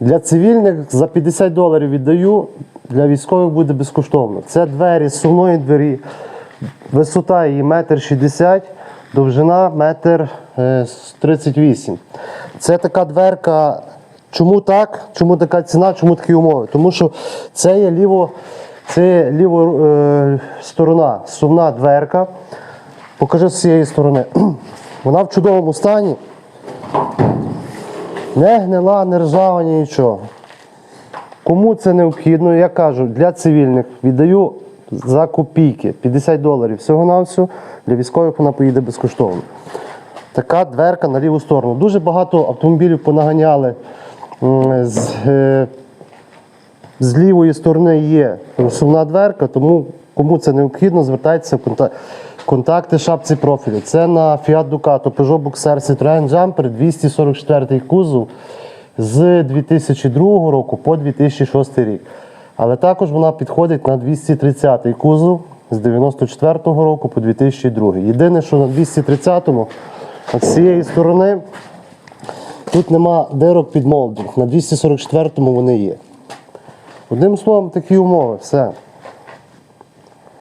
Для цивільних за 50 доларів віддаю, для військових буде безкоштовно. Це двері з сувної двері, висота її 1,60 м, довжина 1,38 м. Це така дверка. Чому так? Чому така ціна, чому такі умови? Тому що це є ліво, це ліво е, сторона, сувна дверка. Покажи з цієї сторони. Вона в чудовому стані. Не гнила, не ржава, ні нічого. Кому це необхідно, я кажу, для цивільних віддаю за копійки 50 доларів всього на всього. Для військових вона поїде безкоштовно. Така дверка на ліву сторону. Дуже багато автомобілів понаганяли з, е, з лівої сторони є сувна дверка, тому кому це необхідно, звертайтеся в конта- контакти шапці профілю. Це на Fiat Ducato, Peugeot Boxer, Citroën Jumper 244 кузов з 2002 року по 2006 рік. Але також вона підходить на 230 кузов з 94 року по 2002. Єдине, що на 230-му з цієї сторони тут нема дирок під молдинг. На 244-му вони є. Одним словом, такі умови, все.